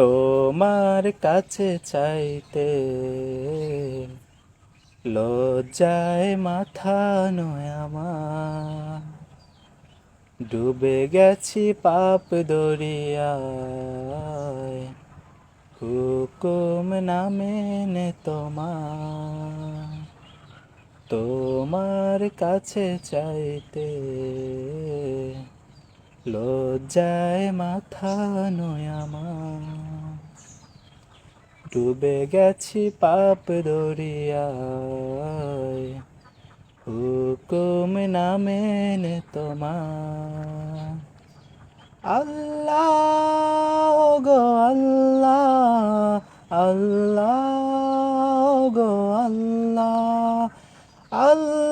তোমার কাছে চাইতে লজ্জায় মাথা নয় আমার। ডুবে গেছি পাপ দরিয়ায়, হুকুম না মেনে তোমার। তোমার কাছে চাইতে লজ্জায় মাথা নয় ডুবে গেছি পাপ দরিয়ায়। হুকুম না মেনে তোমার। আল্লাহ গো আল্লাহ আল্লাহ গো আল্লাহ আল্লাহ।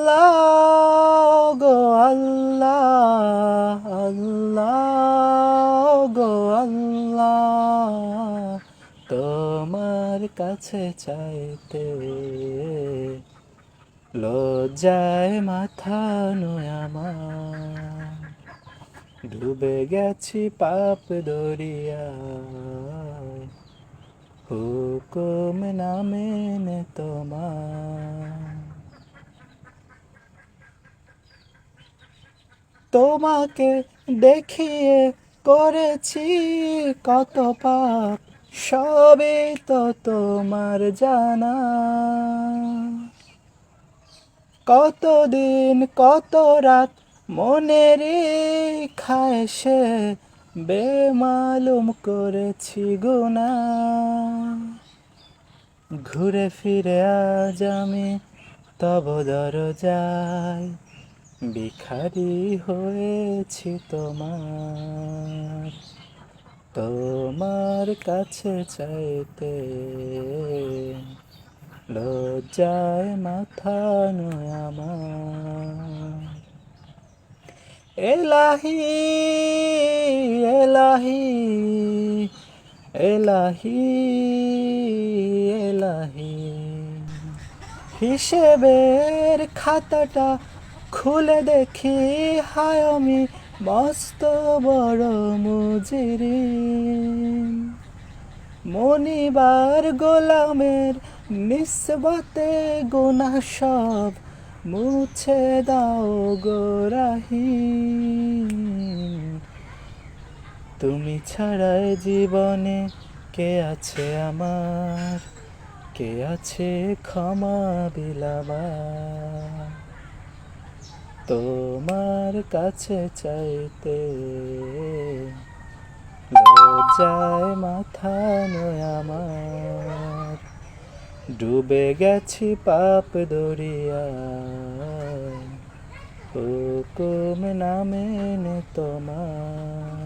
কাছে চাইতে। লজ্জায় মাথা নয় আমার। ডুবে গেছি পাপ দরিয়ায়। হুকুম না মেনে তোমার তোমাকে দেখিয়ে করেছি কত পাপ সবে তো তোমার জানা। কতদিন, কত রাত মনের খায় সে বেমালুম করেছি গুণা ঘুরে ফিরে আজ আমি তব দরজায় ভিখারি হয়েছি তোমার। তোমার কাছে চাইতে লজ্জায় মাথা আমার। এলাহি এলাহি এলাহি এলাহি। হিসেবের খাতাটা খুলে দেখি, হায় আমি মস্ত বড় মুজিরি। মনিবার গোলামের নিসবতে গুনা সব মুছে দাও গোরাহি তুমি ছাড়াই জীবনে কে আছে আমার? কে আছে ক্ষমা বিলাবার? তোমার কাছে চাইতে লজ্জায় মাথা নয় আমার। ডুবে গেছি পাপ দরিয়া হুকুম না মেনে তোমার।